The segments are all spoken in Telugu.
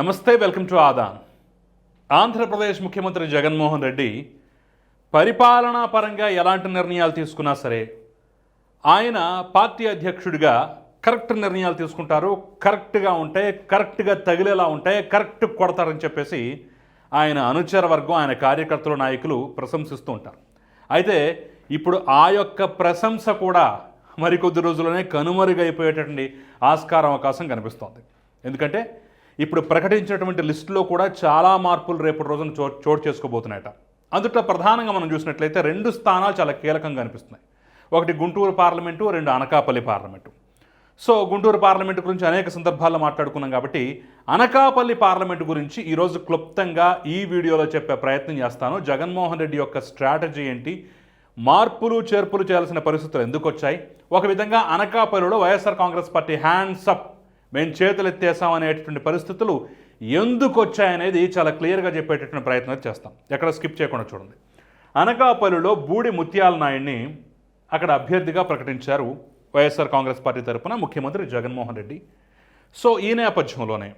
నమస్తే వెల్కమ్ టు ఆదాన్. ఆంధ్రప్రదేశ్ ముఖ్యమంత్రి జగన్మోహన్ రెడ్డి పరిపాలనా పరంగా ఎలాంటి నిర్ణయాలు తీసుకున్నా సరే ఆయన పార్టీ అధ్యక్షుడిగా కరెక్ట్ నిర్ణయాలు తీసుకుంటారు. కరెక్ట్గా ఉంటాయి కరెక్ట్గా తగిలేలా ఉంటాయి కరెక్ట్ కొడతారని చెప్పేసి ఆయన అనుచర వర్గం ఆయన కార్యకర్తలు నాయకులు ప్రశంసిస్తూ ఉంటారు. అయితే ఇప్పుడు ఆ యొక్క ప్రశంస కూడా మరికొద్ది రోజుల్లోనే కనుమరుగైపోయేటటువంటి ఆస్కారం అవకాశం కనిపిస్తోంది. ఎందుకంటే ఇప్పుడు ప్రకటించినటువంటి లిస్టులో కూడా చాలా మార్పులు రేపటి రోజున చో చోటు చేసుకోబోతున్నాయట. అందుట్లో ప్రధానంగా మనం చూసినట్లయితే రెండు స్థానాలు చాలా కీలకంగా అనిపిస్తున్నాయి. ఒకటి గుంటూరు పార్లమెంటు రెండు Anakapalli parliament. So Guntur parliament గురించి అనేక సందర్భాల్లో మాట్లాడుకున్నాం కాబట్టి అనకాపల్లి పార్లమెంటు గురించి ఈరోజు క్లుప్తంగా ఈ వీడియోలో చెప్పే ప్రయత్నం చేస్తాను. జగన్మోహన్ రెడ్డి యొక్క స్ట్రాటజీ ఏంటి? మార్పులు చేర్పులు చేయాల్సిన పరిస్థితులు ఎందుకు వచ్చాయి? ఒక విధంగా అనకాపల్లిలో YSR Congress party hands up మేము చేతులెత్తేసాం అనేటటువంటి పరిస్థితులు ఎందుకు వచ్చాయనేది చాలా క్లియర్గా చెప్పేటటువంటి ప్రయత్నం చేస్తాం. ఎక్కడ స్కిప్ చేయకుండా చూడండి. అనకాపల్లిలో బూడి ముత్యాల నాయుడిని అక్కడ అభ్యర్థిగా ప్రకటించారు వైఎస్ఆర్ కాంగ్రెస్ పార్టీ తరపున ముఖ్యమంత్రి జగన్మోహన్ రెడ్డి. సో ఈ నేపథ్యంలోనే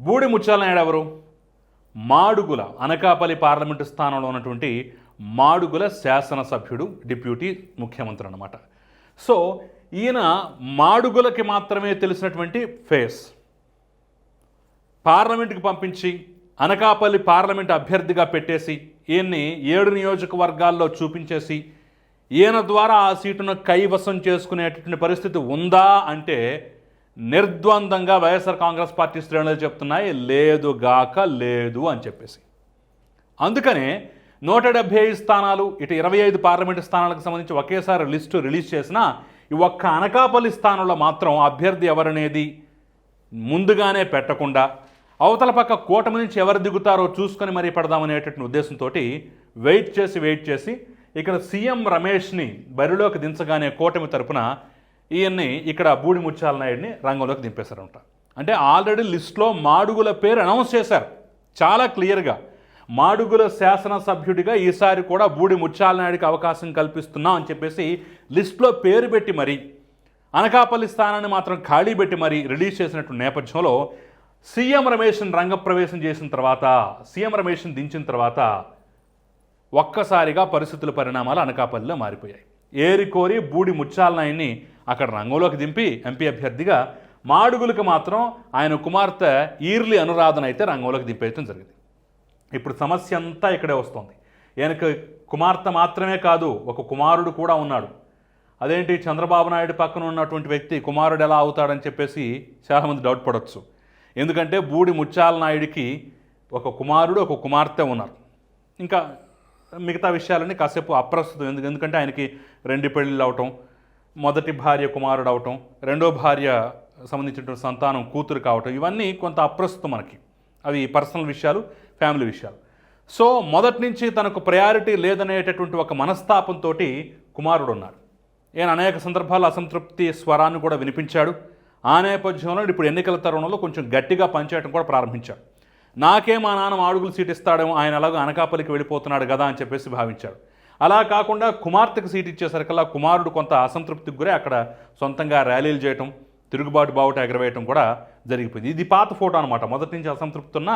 బూడి ముత్యాల నాయుడు ఎవరు? మాడుగుల అనకాపల్లి పార్లమెంటు స్థానంలో ఉన్నటువంటి మాడుగుల శాసనసభ్యుడు డిప్యూటీ ముఖ్యమంత్రి అన్నమాట. సో ఈయన మాడుగులకి మాత్రమే తెలిసినటువంటి ఫేస్. పార్లమెంటుకి పంపించి అనకాపల్లి పార్లమెంట్ అభ్యర్థిగా పెట్టేసి ఈయన్ని ఏడు నియోజకవర్గాల్లో చూపించేసి ఈయన ద్వారా ఆ సీటును కైవసం చేసుకునేటటువంటి పరిస్థితి ఉందా అంటే నిర్ద్వందంగా వైఎస్ఆర్ కాంగ్రెస్ పార్టీ శ్రేణులు చెప్తున్నాయి లేదు గాక లేదు అని చెప్పేసి. అందుకనే నూట డెబ్బై ఐదు స్థానాలు ఇటు ఇరవై ఐదు పార్లమెంటు స్థానాలకు సంబంధించి ఒకేసారి లిస్టు రిలీజ్ చేసిన ఈ ఒక్క అనకాపల్లి స్థానంలో మాత్రం అభ్యర్థి ఎవరనేది ముందుగానే పెట్టకుండా అవతల పక్క కూటమి నుంచి ఎవరు దిగుతారో చూసుకొని మరీ పెడదామనేటటువంటి ఉద్దేశంతో వెయిట్ చేసి వెయిట్ చేసి ఇక్కడ సీఎం రమేష్ని బరిలోకి దించగానే కూటమి తరపున ఈయన్ని ఇక్కడ బూడి ముత్యాల నాయుడిని రంగంలోకి దింపేశారంట. అంటే ఆల్రెడీ లిస్ట్లో మాడుగుల పేరు అనౌన్స్ చేశారు. చాలా క్లియర్గా. మాడుగుల శాసనసభ్యుడిగా ఈసారి కూడా బూడి ముత్యాలనాయుడికి అవకాశం కల్పిస్తున్నాం అని చెప్పేసి లిస్ట్లో పేరు పెట్టి మరి అనకాపల్లి స్థానాన్ని మాత్రం ఖాళీ పెట్టి మరి రిలీజ్ చేసినట్టు నేపథ్యంలో సీఎం రమేష్ని రంగప్రవేశం చేసిన తర్వాత సీఎం రమేష్ని దించిన తర్వాత ఒక్కసారిగా పరిస్థితుల పరిణామాలు అనకాపల్లిలో మారిపోయాయి. ఏరి కోరి బూడి ముత్యాల అక్కడ రంగంలోకి దింపి ఎంపీ అభ్యర్థిగా మాడుగులకు మాత్రం ఆయన కుమార్తె ఈర్లి అనురాధన అయితే రంగంలోకి దింపేయడం జరిగింది. ఇప్పుడు సమస్య అంతా ఇక్కడే వస్తుంది. ఈయనకు కుమార్తె మాత్రమే కాదు ఒక కుమారుడు కూడా ఉన్నాడు. అదేంటి? చంద్రబాబు నాయుడు పక్కన ఉన్నటువంటి వ్యక్తి కుమారుడు ఎలా అవుతాడని చెప్పేసి చాలామంది డౌట్ పడవచ్చు ఎందుకంటే బూడి ముత్యాల నాయుడికి ఒక కుమారుడు ఒక కుమార్తె ఉన్నారు. ఇంకా మిగతా విషయాలన్నీ కాసేపు అప్రస్తుతం. ఎందుకు? ఎందుకంటే ఆయనకి రెండు పెళ్ళిళ్ళు అవటం మొదటి భార్య కుమారుడు అవటం రెండో భార్య సంబంధించినటువంటి సంతానం కూతురు కావటం ఇవన్నీ కొంత అప్రస్తుతం మనకి. అవి పర్సనల్ విషయాలు. ఫ్యామిలీ విషయాలు. సో మొదటి నుంచి తనకు ప్రయారిటీ లేదనేటటువంటి ఒక మనస్తాపంతో కుమారుడు ఉన్నాడు ఈయన అనేక సందర్భాల్లో అసంతృప్తి స్వరాన్ని కూడా వినిపించాడు. ఆ నేపథ్యంలో ఇప్పుడు ఎన్నికల తరుణంలో కొంచెం గట్టిగా పనిచేయడం కూడా ప్రారంభించాడు. నాకే మా నాన్న మాడుగులు సీట్ ఇస్తాడేమో ఆయన ఎలాగో అనకాపల్లికి వెళ్ళిపోతున్నాడు కదా అని చెప్పేసి భావించాడు. అలా కాకుండా కుమార్తెకు సీట్ ఇచ్చేసరికల్లా కుమారుడు కొంత అసంతృప్తికి గురే అక్కడ సొంతంగా ర్యాలీలు చేయటం తిరుగుబాటు బావుట ఎగరవేయటం కూడా జరిగిపోయింది. ఇది పాత ఫోటో అనమాట మొదటి నుంచి అసంతృప్తి ఉన్న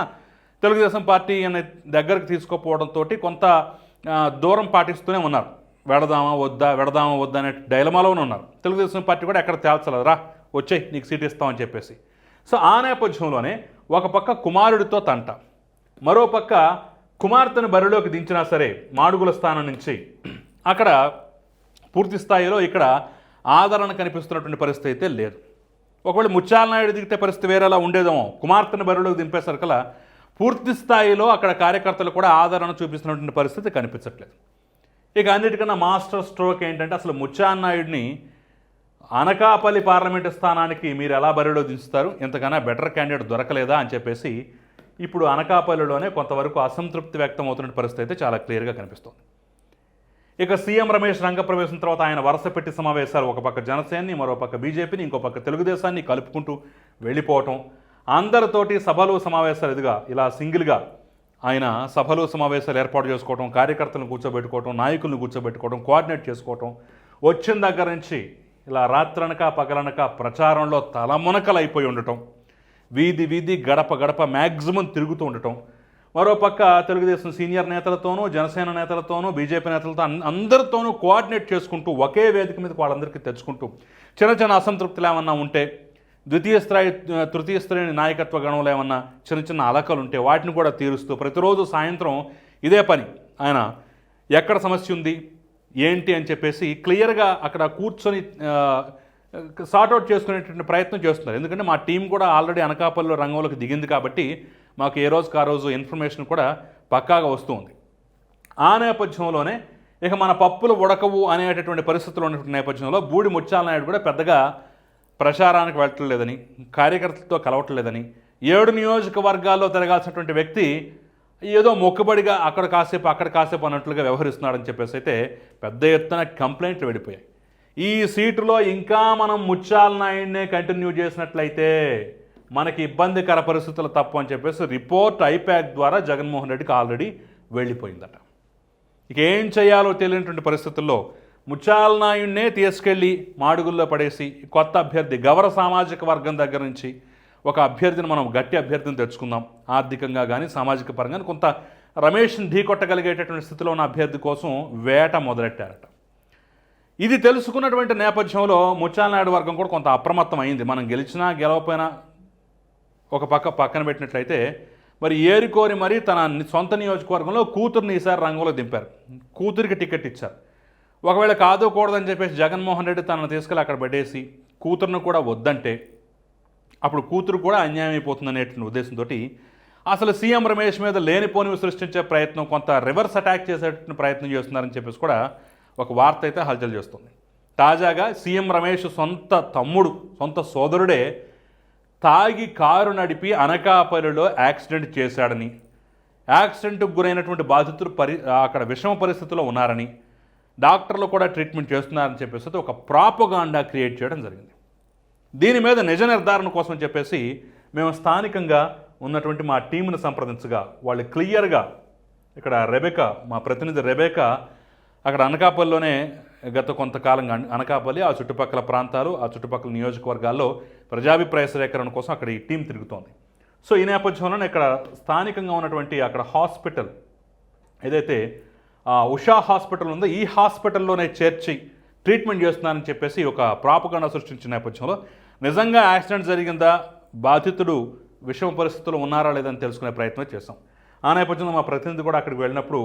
తెలుగుదేశం పార్టీ అనే దగ్గరకు తీసుకోకపోవడంతో కొంత దూరం పాటిస్తూనే ఉన్నారు. వెడదామా వద్దా వెడదామా వద్దా అనే డైలమాలోనే ఉన్నారు. తెలుగుదేశం పార్టీ కూడా ఎక్కడ తేల్చలేదు. రా వచ్చాయి నీకు సీట్ ఇస్తామని చెప్పేసి. సో ఆ నేపథ్యంలోనే ఒక పక్క కుమారుడితో తంట మరో పక్క కుమార్తెను బరిలోకి దించినా సరే మాడుగుల స్థానం నుంచి అక్కడ పూర్తి స్థాయిలో ఇక్కడ ఆదరణ కనిపిస్తున్నటువంటి పరిస్థితి అయితే లేదు. ఒకవేళ ముత్యాలనాయుడు దిగితే పరిస్థితి వేరేలా ఉండేదేమో. కుమార్తెను బరిలోకి దింపేసరికలా పూర్తి స్థాయిలో అక్కడ కార్యకర్తలు కూడా ఆదరణ చూపిస్తున్నటువంటి పరిస్థితి కనిపించట్లేదు. ఇక అన్నిటికన్నా మాస్టర్ స్ట్రోక్ ఏంటంటే అసలు ముచ్చాన్నాయుడిని అనకాపల్లి పార్లమెంటు స్థానానికి మీరు ఎలా బరిలో దించుతారు? ఇంతకన్నా బెటర్ క్యాండిడేట్ దొరకలేదా అని చెప్పేసి ఇప్పుడు అనకాపల్లిలోనే కొంతవరకు అసంతృప్తి వ్యక్తం అవుతున్న పరిస్థితి అయితే చాలా క్లియర్గా కనిపిస్తుంది. ఇక సీఎం రమేష్ రంగప్రవేశం తర్వాత ఆయన వరుస పెట్టి సమావేశాలు ఒక పక్క జనసేనని మరో పక్క బీజేపీని ఇంకో పక్క తెలుగుదేశాన్ని కలుపుకుంటూ వెళ్ళిపోవటం అందరితోటి సభలు సమావేశాలు ఇదిగా ఇలా సింగిల్గా ఆయన సభలు సమావేశాలు ఏర్పాటు చేసుకోవడం కార్యకర్తలను కూర్చోబెట్టుకోవడం నాయకులను కూర్చోబెట్టుకోవడం కోఆర్డినేట్ చేసుకోవటం వచ్చిన దగ్గర నుంచి ఇలా రాత్రనక పగలనక ప్రచారంలో తలమునకలైపోయి ఉండటం వీధి వీధి గడప గడప మ్యాక్సిమం తిరుగుతూ ఉండటం మరోపక్క తెలుగుదేశం సీనియర్ నేతలతోనూ జనసేన నేతలతోనూ బీజేపీ నేతలతో అందరితోనూ కోఆర్డినేట్ చేసుకుంటూ ఒకే వేదిక మీద వాళ్ళందరికీ తెచ్చుకుంటూ చిన్న చిన్న అసంతృప్తులు ఏమన్నా ఉంటే ద్వితీయ స్థాయి తృతీయ శ్రేణి నాయకత్వ గణంలో ఏమన్నా చిన్న చిన్న అలకలు ఉంటే వాటిని కూడా తీరుస్తూ ప్రతిరోజు సాయంత్రం ఇదే పని. ఆయన ఎక్కడ సమస్య ఉంది? ఏంటి అని చెప్పేసి క్లియర్గా అక్కడ కూర్చొని సార్ట్అవుట్ చేసుకునేటువంటి ప్రయత్నం చేస్తున్నారు. ఎందుకంటే మా టీం కూడా ఆల్రెడీ అనకాపల్లిలో రంగంలోకి దిగింది కాబట్టి మాకు ఏ రోజుకు ఆ రోజు ఇన్ఫర్మేషన్ కూడా పక్కాగా వస్తుంది. ఆ నేపథ్యంలోనే ఇక మన పప్పులు ఉడకవు అనేటటువంటి పరిస్థితులు ఉన్నటువంటి నేపథ్యంలో బూడి ముత్యాల నాయుడు కూడా పెద్దగా ప్రచారానికి వెళ్ళట్లేదని కార్యకర్తలతో కలవట్లేదని ఏడు నియోజకవర్గాల్లో తిరగాల్సినటువంటి వ్యక్తి ఏదో మొక్కుబడిగా అక్కడ కాసేపు అక్కడ కాసేపు అన్నట్లుగా వ్యవహరిస్తున్నాడని చెప్పేసి అయితే పెద్ద ఎత్తున కంప్లైంట్లు వెళ్ళిపోయాయి. ఈ సీటులో ఇంకా మనం ముచ్చాల నాయుడినే కంటిన్యూ చేసినట్లయితే మనకి ఇబ్బందికర పరిస్థితులు తప్పు అని చెప్పేసి రిపోర్ట్ ఐప్యాక్ ద్వారా జగన్మోహన్ రెడ్డికి ఆల్రెడీ వెళ్ళిపోయిందట. ఇక ఏం చేయాలో తెలియనటువంటి పరిస్థితుల్లో ముచ్చాలనాయుణ్ణే తీసుకెళ్ళి మాడుగుల్లో పడేసి కొత్త అభ్యర్థి గవర సామాజిక వర్గం దగ్గర నుంచి ఒక అభ్యర్థిని మనం గట్టి అభ్యర్థిని తెచ్చుకుందాం. ఆర్థికంగా కానీ సామాజిక పరంగా కొంత రమేష్ని ఢీకొట్టగలిగేటటువంటి స్థితిలో ఉన్న అభ్యర్థి కోసం వేట మొదలెట్టారట. ఇది తెలుసుకున్నటువంటి నేపథ్యంలో ముచ్చాలనాయుడు వర్గం కూడా కొంత అప్రమత్తం అయింది. మనం గెలిచినా గెలవపోయినా ఒక పక్క పక్కన పెట్టినట్లయితే మరి ఏరికోరి మరి తన సొంత నియోజకవర్గంలో కూతుర్ని ఈసారి రంగంలో దింపారు. కూతురికి టికెట్ ఇచ్చారు. ఒకవేళ కాదు కూడదని చెప్పేసి జగన్మోహన్ రెడ్డి తనను తీసుకెళ్ళి అక్కడ పెట్టేసి కూతురును కూడా వద్దంటే అప్పుడు కూతురు కూడా అన్యాయం అయిపోతుందనేటువంటి ఉద్దేశంతో అసలు సీఎం రమేష్ మీద లేనిపోనివి సృష్టించే ప్రయత్నం కొంత రివర్స్ అటాక్ చేసేటువంటి ప్రయత్నం చేస్తున్నారని చెప్పేసి కూడా ఒక వార్త అయితే హల్చల్ చేస్తుంది. తాజాగా సీఎం రమేష్ సొంత తమ్ముడు సొంత సోదరుడే తాగి కారు నడిపి అనకాపల్లిలో యాక్సిడెంట్ చేశాడని యాక్సిడెంట్కు గురైనటువంటి బాధితులు పరి అక్కడ విషమ పరిస్థితిలో ఉన్నారని డాక్టర్లు కూడా ట్రీట్మెంట్ చేస్తున్నారని చెప్పేసి ఒక ప్రాపగాండా క్రియేట్ చేయడం జరిగింది. దీని మీద నిజ నిర్ధారణ కోసం చెప్పేసి మేము స్థానికంగా ఉన్నటువంటి మా టీంను సంప్రదించగా వాళ్ళు క్లియర్గా ఇక్కడ రెబేక మా ప్రతినిధి రెబేక అక్కడ అనకాపల్లిలోనే గత కొంతకాలంగా అనకాపల్లి ఆ చుట్టుపక్కల ప్రాంతాలు ఆ చుట్టుపక్కల నియోజకవర్గాల్లో ప్రజాభిప్రాయ సేకరణ కోసం అక్కడ ఈ టీం తిరుగుతోంది. సో ఈ నేపథ్యంలోనే ఇక్కడ స్థానికంగా ఉన్నటువంటి అక్కడ హాస్పిటల్ ఏదైతే ఉషా హాస్పిటల్ ఉందో. ఈ హాస్పిటల్లోనే చేర్చి ట్రీట్మెంట్ చేస్తున్నానని చెప్పేసి ఒక ప్రాపగండ సృష్టించిన నేపథ్యంలో నిజంగా యాక్సిడెంట్ జరిగిందా? బాధితుడు విషమ పరిస్థితుల్లో ఉన్నారా లేదని తెలుసుకునే ప్రయత్నం చేశాం. ఆ నేపథ్యంలో మా ప్రతినిధి కూడా అక్కడికి వెళ్ళినప్పుడు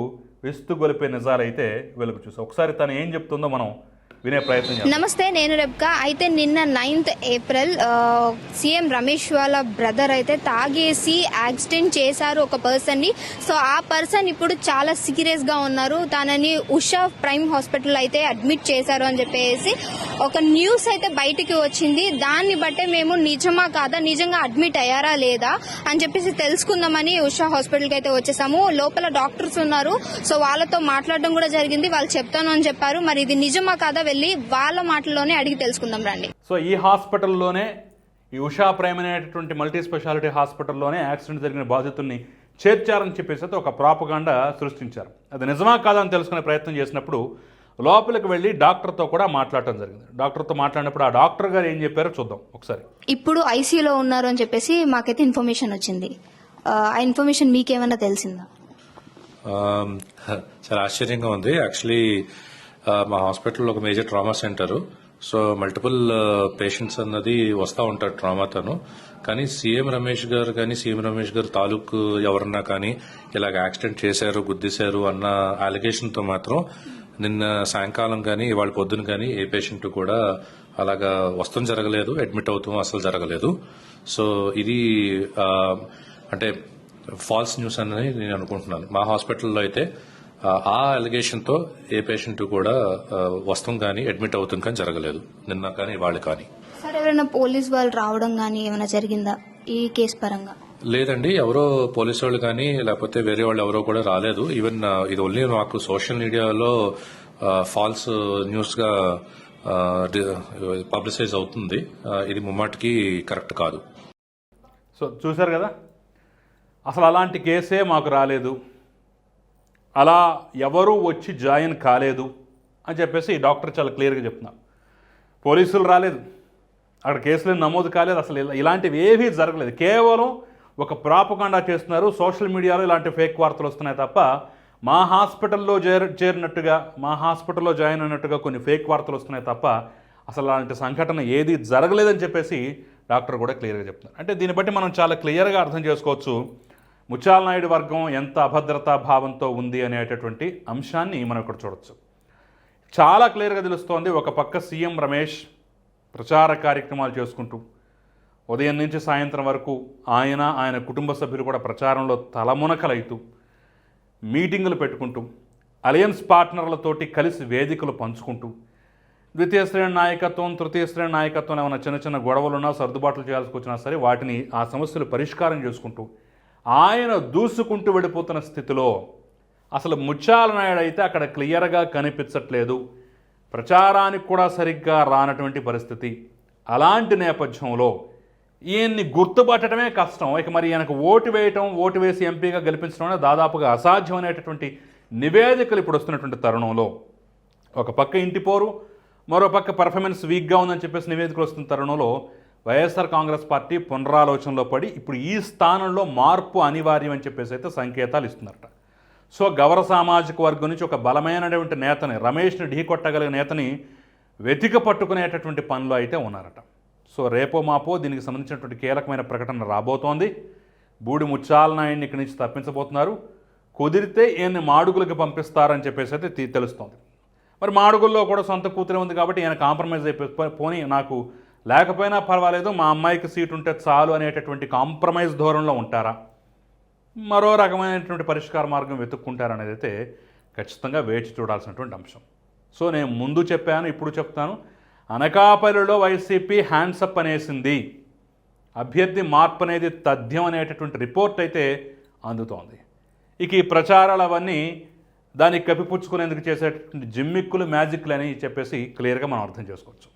విస్తుగొలిపే నిజాలైతే వెలుగు చూసాం ఒకసారి తను ఏం చెప్తుందో మనం వినే ప్రయత్నం నమస్తే నేను రెబ్కా. అయితే నిన్న నైన్త్ ఏప్రిల్ సీఎం రమేష్ వాళ్ళ బ్రదర్ అయితే తాగేసి యాక్సిడెంట్ చేశారు ఒక పర్సన్ని సో ఆ పర్సన్ ఇప్పుడు చాలా సీరియస్గా ఉన్నారు. తనని ఉషా ప్రైమ్ హాస్పిటల్ అయితే అడ్మిట్ చేశారు అని చెప్పేసి ఒక న్యూస్ అయితే బయటికి వచ్చింది. దాన్ని బట్టే మేము నిజమా కాదా నిజంగా అడ్మిట్ అయ్యారా లేదా అని చెప్పేసి తెలుసుకుందామని ఉషా హాస్పిటల్కి అయితే వచ్చేసాము. లోపల డాక్టర్స్ ఉన్నారు. సో వాళ్ళతో మాట్లాడడం కూడా జరిగింది. వాళ్ళు చెప్తాను అని చెప్పారు. మరి ఇది నిజమా కాదా వెళ్ళి వాళ్ళ మాటల్లోనే అడిగి తెలుసుకుందాం రండి. సో ఈ హాస్పిటల్లోనే ఈ ఉషా ప్రైమ్ అనేటటువంటి మల్టీ స్పెషాలిటీ హాస్పిటల్లోనే యాక్సిడెంట్ జరిగిన బాధితుల్ని చేర్చారని చెప్పేసి అయితే ఒక ప్రాపగాండ సృష్టించారు. అది నిజమా కాదా అని తెలుసుకునే ప్రయత్నం చేసినప్పుడు లోపలికి వెళ్ళి డాక్టర్తో కూడా మాట్లాడటం జరిగింది. డాక్టర్తో మాట్లాడినప్పుడు ఆ డాక్టర్ గారు ఏం చెప్పారో చూద్దాం ఒకసారి. ఇప్పుడు ఐసీయూలో ఉన్నారు అని చెప్పేసి మాకైతే ఇన్ఫర్మేషన్ వచ్చింది. ఆ ఇన్ఫర్మేషన్ మీకేమైనా తెలిసిందా? చాలా ఆశ్చర్యంగా ఉంది. యాక్చువల్లీ మా హాస్పిటల్లో ఒక major trauma centre. So multiple patients అన్నది వస్తూ ఉంటారు ట్రామాతోను కానీ సీఎం రమేష్ గారు కానీ సీఎం రమేష్ గారు తాలూకు ఎవరన్నా కానీ ఇలాగ యాక్సిడెంట్ చేశారు గుద్దేశారు అన్న అలిగేషన్తో మాత్రం నిన్న సాయంకాలం కానీ ఇవాళ పొద్దున కానీ ఏ పేషెంట్ కూడా అలాగా వస్తం జరగలేదు అడ్మిట్ అవుతాం అసలు జరగలేదు. సో ఇది అంటే ఫాల్స్ న్యూస్ అని నేను అనుకుంటున్నాను. మా హాస్పిటల్లో అయితే ఆ, అలిగేషన్తో ఏ పేషెంట్ కూడా వస్తాం కానీ అడ్మిట్ అవుతాం కానీ జరగలేదు. నిన్న కానీ వాళ్ళు కానీ. సార్ ఎవరైనా పోలీస్ వాళ్ళు రావడం కానీ ఏమైనా జరిగిందా ఈ కేసు పరంగా? లేదండి ఎవరో పోలీసు వాళ్ళు కానీ లేకపోతే వేరే వాళ్ళు ఎవరో కూడా రాలేదు. ఈవెన్ uh, ఇది ఓన్లీ మాకు సోషల్ మీడియాలో ఫాల్స్ న్యూస్గా పబ్లిసైజ్ అవుతుంది. Uh, ఇది ముమ్మాటికి కరెక్ట్ కాదు. సో చూశారు కదా? అసలు అలాంటి కేసే మాకు రాలేదు. అలా ఎవరూ వచ్చి జాయిన్ కాలేదు అని చెప్పేసి ఈ డాక్టర్ చాలా క్లియర్గా చెప్తున్నారు. పోలీసులు రాలేదు. అక్కడ కేసులు నమోదు కాలేదు. అసలు ఇలాంటివి ఏవీ జరగలేదు. కేవలం ఒక ప్రాపకాండా చేస్తున్నారు. సోషల్ మీడియాలో ఇలాంటి ఫేక్ వార్తలు వస్తున్నాయి తప్ప మా హాస్పిటల్లో చేర చేరినట్టుగా మా హాస్పిటల్లో జాయిన్ అయినట్టుగా కొన్ని ఫేక్ వార్తలు వస్తున్నాయి తప్ప అసలు అలాంటి సంఘటన ఏది జరగలేదని చెప్పేసి డాక్టర్ కూడా క్లియర్గా చెప్తున్నారు. అంటే దీన్ని బట్టి మనం చాలా క్లియర్గా అర్థం చేసుకోవచ్చు. ముచ్చాలనాయుడు వర్గం ఎంత అభద్రతా భావంతో ఉంది అనేటటువంటి అంశాన్ని మనం ఇక్కడ చూడొచ్చు. చాలా క్లియర్గా తెలుస్తోంది. ఒక పక్క సీఎం రమేష్ ప్రచార కార్యక్రమాలు చేసుకుంటూ ఉదయం నుంచి సాయంత్రం వరకు ఆయన ఆయన కుటుంబ సభ్యులు కూడా ప్రచారంలో తలమునకలైతూ మీటింగులు పెట్టుకుంటూ అలయన్స్ పార్ట్నర్లతోటి కలిసి వేదికలు పంచుకుంటూ ద్వితీయ శ్రేణి నాయకత్వం తృతీయ శ్రేణి నాయకత్వం ఏమైనా చిన్న చిన్న గొడవలు ఉన్నా సర్దుబాట్లు చేయాల్సి వచ్చినా సరే వాటిని ఆ సమస్యలు పరిష్కారం చేసుకుంటూ ఆయన దూసుకుంటూ వెళ్ళిపోతున్న స్థితిలో అసలు ముత్యాల నాయుడు అయితే అక్కడ క్లియర్గా కనిపించట్లేదు. ప్రచారానికి కూడా సరిగ్గా రానటువంటి పరిస్థితి. అలాంటి నేపథ్యంలో ఈయన్ని గుర్తుపట్టడమే కష్టం. ఇక మరి ఈయనకు ఓటు వేయటం ఓటు వేసి ఎంపీగా గెలిపించడం దాదాపుగా దాదాపుగా అసాధ్యమైనటువంటి నివేదికలు ఇప్పుడు వస్తున్నటువంటి తరుణంలో. ఒక పక్క ఇంటి పోరు మరో పక్క పర్ఫార్మెన్స్ వీక్గా ఉందని చెప్పేసి నివేదికలు వస్తున్న తరుణంలో వైఎస్ఆర్ కాంగ్రెస్ పార్టీ పునరాలోచనలో పడి ఇప్పుడు ఈ స్థానంలో మార్పు అనివార్యం అని చెప్పేసి అయితే సంకేతాలు ఇస్తున్నారట. సో గౌర సామాజిక వర్గం నుంచి ఒక బలమైనటువంటి నేతని రమేష్ని ఢీకొట్టగలిగిన నేతని వెతిక పట్టుకునేటటువంటి పనిలో అయితే ఉన్నారట. సో రేపో మాపో దీనికి సంబంధించినటువంటి కీలకమైన ప్రకటన రాబోతోంది. బూడి ముచ్చాలనాయుడిని ఇక్కడి నుంచి తప్పించబోతున్నారు. కుదిరితే ఈయన్ని మాడుగులకు పంపిస్తారని చెప్పేసి అయితే తీ- తెలుస్తోంది. మరి మాడుగుల్లో కూడా సొంత కూతురే ఉంది కాబట్టి ఈయన కాంప్రమైజ్ అయిపోయి పోనీ నాకు లేకపోయినా పర్వాలేదు మా అమ్మాయికి సీట్ ఉంటే చాలు అనేటటువంటి కాంప్రమైజ్ ధోరణిలో ఉంటారా? మరో రకమైనటువంటి పరిష్కార మార్గం వెతుక్కుంటారనేది అయితే ఖచ్చితంగా వేచి చూడాల్సినటువంటి అంశం. సో నేను ముందు చెప్పాను ఇప్పుడు చెప్తాను. అనకాపల్లిలో వైసీపీ హ్యాండ్సప్ అనేసింది. అభ్యర్థి మార్పు అనేది తథ్యం అనేటటువంటి రిపోర్ట్ అయితే అందుతోంది. ఇక ఈ ప్రచారాలు అవన్నీ దాన్ని కప్పిపుచ్చుకునేందుకు చేసేటటువంటి జిమ్మిక్కులు మ్యాజిక్లు అని చెప్పేసి క్లియర్గా మనం అర్థం చేసుకోవచ్చు.